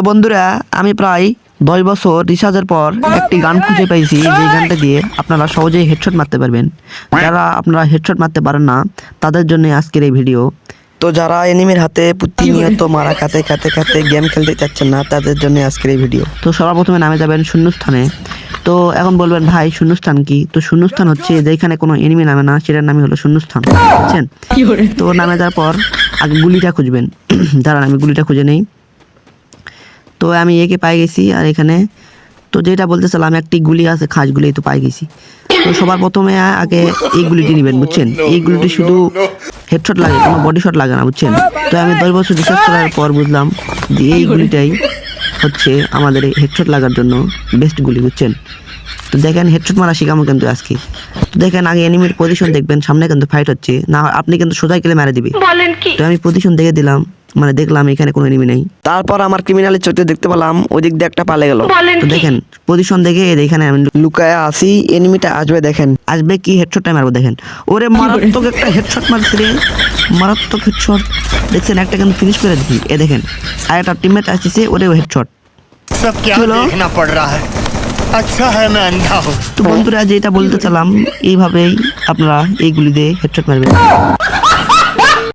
তো বন্ধুরা, আমি প্রায় দশ বছর রিসার্চের পর একটি গান খুঁজে পেয়েছি যে গানটা দিয়ে আপনারা সহজেই হেডশট মারতে পারবেন। যারা আপনারা হেডশট মারতে পারেন না, তাদের জন্য আজকের এই ভিডিও তো যারা এনিমির হাতে প্রতিনিয়ত মারা খাতে খাতে খাতে গেম খেলতে চাচ্ছেন না, তাদের জন্য আজকের এই ভিডিও তো সর্বপ্রথমে নামে যাবেন শূন্যস্থানে। তো এখন বলবেন, ভাই, শূন্যস্থান কি? তো শূন্যস্থান হচ্ছে যেখানে কোনো এনিমি নামে না, সেটার নামই হলো শূন্যস্থান। বুঝছেন? তো নামে যাওয়ার পর আগে গুলিটা খুঁজবেন। দাঁড়ান, আমি গুলিটা খুঁজে নেই। তো আমি একে পাই গেছি আর এখানে তো যেটা বলতে বলতেছিলাম একটি গুলি আছে খাস গুলি তো পাই গেছি। তো সবার প্রথমে আগে এই গুলিটি নেবেন বুঝছেন? এই গুলিটি শুধু হেডশট লাগে কোনো বডি শট লাগে না বুঝছেন? তো আমি দশ বছর রিসার্চ করার পর বুঝলাম যে এই গুলিটাই হচ্ছে আমাদের এই হেডশট লাগার জন্য বেস্ট গুলি বুঝছেন? তো দেখেন হেডশট মারা শিখামো কিন্তু আজকে। তো দেখেন আগে এনিমির পজিশন দেখবেন সামনে কিন্তু ফাইট হচ্ছে না আপনি কিন্তু সোজা গেলে মেরে দিবে। তো আমি পজিশন দেখে দিলাম মানে দেখলাম এখানে কোনো এনিমি নেই। তারপর আমার ক্রিমিনালের চোখে দেখতে পেলাম ওই দিক দিয়ে একটা পালে গেল। দেখেন পজিশন দেখে এখানে আমি লুকায় আসি এনিমিটা আসবে দেখেন। আসবে কি হেডশট টাইম মারবো দেখেন। ওরে মারাত্মক একটা হেডশট মারছে রে। মারাত্মক হেডশট দেখছেন একটা কিন্তু ফিনিশ করে দিচ্ছি এ দেখেন আর একটা টিমমেট আসছে ওরে হেডশট সব কি হলো? দেখনা পড় রহা হ্যায়? আচ্ছা হ্যাঁ ম্যান তো বন্ধুরা যেটা বলতে চালাম এইভাবেই আপনারা এইগুলি দিয়ে হেডশট মারবেন।